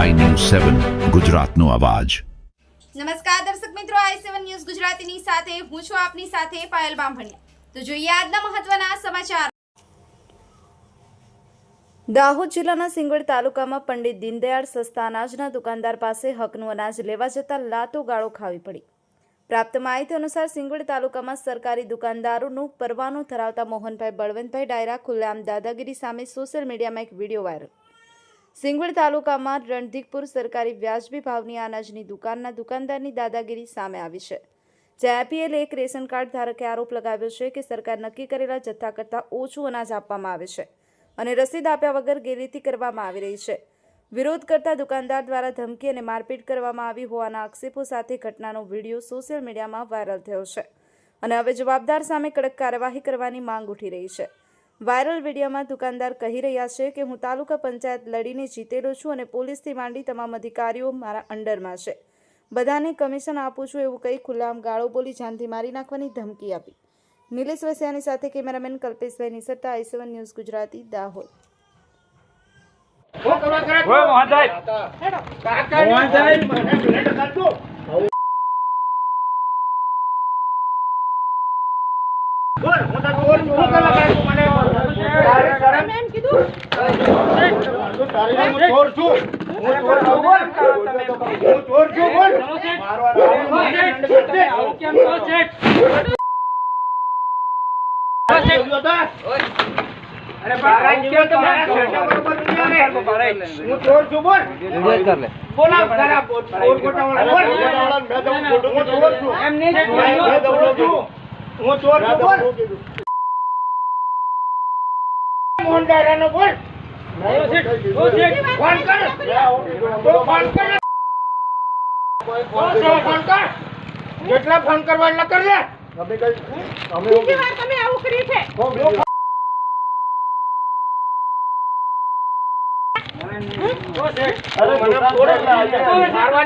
સેવન ગુજરાતનો અવાજ. નમસ્કાર દર્શક મિત્રો આઈ સેવન ન્યૂઝ ગુજરાતીની સાથે હું છું આપની સાથે પાયલ બામભણિયા. તો જોઈએ આજના મહત્વના સમાચાર. દાહોદ જિલ્લાના સિંગવડ તાલુકામાં પંડિત દીનદયાળ સસ્તા અનાજના દુકાનદાર પાસે હકનું અનાજ લેવા જતા લાતો ગાળો ખાવી પડી. પ્રાપ્ત માહિતી અનુસાર સિંગવડ તાલુકામાં સરકારી દુકાનદારોનું પરવાનો ધરાવતા મોહનભાઈ બળવંતભાઈ ડાયરા ખુલ્લામ દાદાગીરી સામે સોશિયલ મીડિયામાં એક વીડિયો વાયરલ. સિંગવડ તાલુકામાં રણધીકપુર સરકારી વ્યાજબી ભાવની અનાજની દુકાનના દુકાનદારની દાદાગીરી સામે આવી છે. જ્યાં આઈપીએલ એક રેશન કાર્ડ ધારકે આરોપ લગાવ્યો છે કે સરકાર નક્કી કરેલા જથ્થા કરતાં ઓછું અનાજ આપવામાં આવે છે અને રસીદ આપ્યા વગર ગેરરીતિ કરવામાં આવી રહી છે. વિરોધ કરતા દુકાનદાર દ્વારા ધમકી અને મારપીટ કરવામાં આવી હોવાના આક્ષેપો સાથે ઘટનાનો વીડિયો સોશિયલ મીડિયામાં વાયરલ થયો છે. અને હવે જવાબદાર સામે કડક કાર્યવાહી કરવાની માંગ ઉઠી રહી છે. વાયરલ વિડીયોમાં દુકાનદાર કહી રહ્યા છે કે હું તાલુકા પંચાયત લડીને જીતેલો છું અને પોલીસથી માંડી તમામ અધિકારીઓ મારા અંડરમાં છે. બધાને કમિશન આપું છું એવું કહી ખુલ્લામ ગાળો બોલી જાનથી મારી નાખવાની ધમકી આપી. નિલેશ વસિયાની સાથે cameraman Kalpeshbhai Nisarta I seven news Gujarati Dahod? હું તો. બોલ હું હું ચોર છું બોલ. મોહન બોલ. ફોન કર. તો ફોન કર ફોન કર જેટલા ફોન કરવા એટલા કરજે મારવા.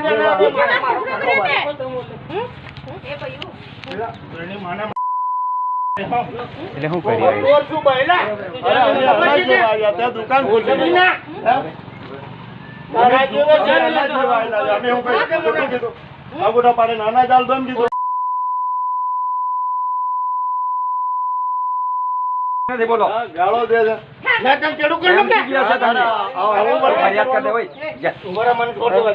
એની માને એટલે શું કરી દુકાન ખોલી નાના કઈ ખોટું કીધું. નથી બોલો. ગાળો દે છે. મેં તને કરી. ફરિયાદ કરી દે હોય ખોટું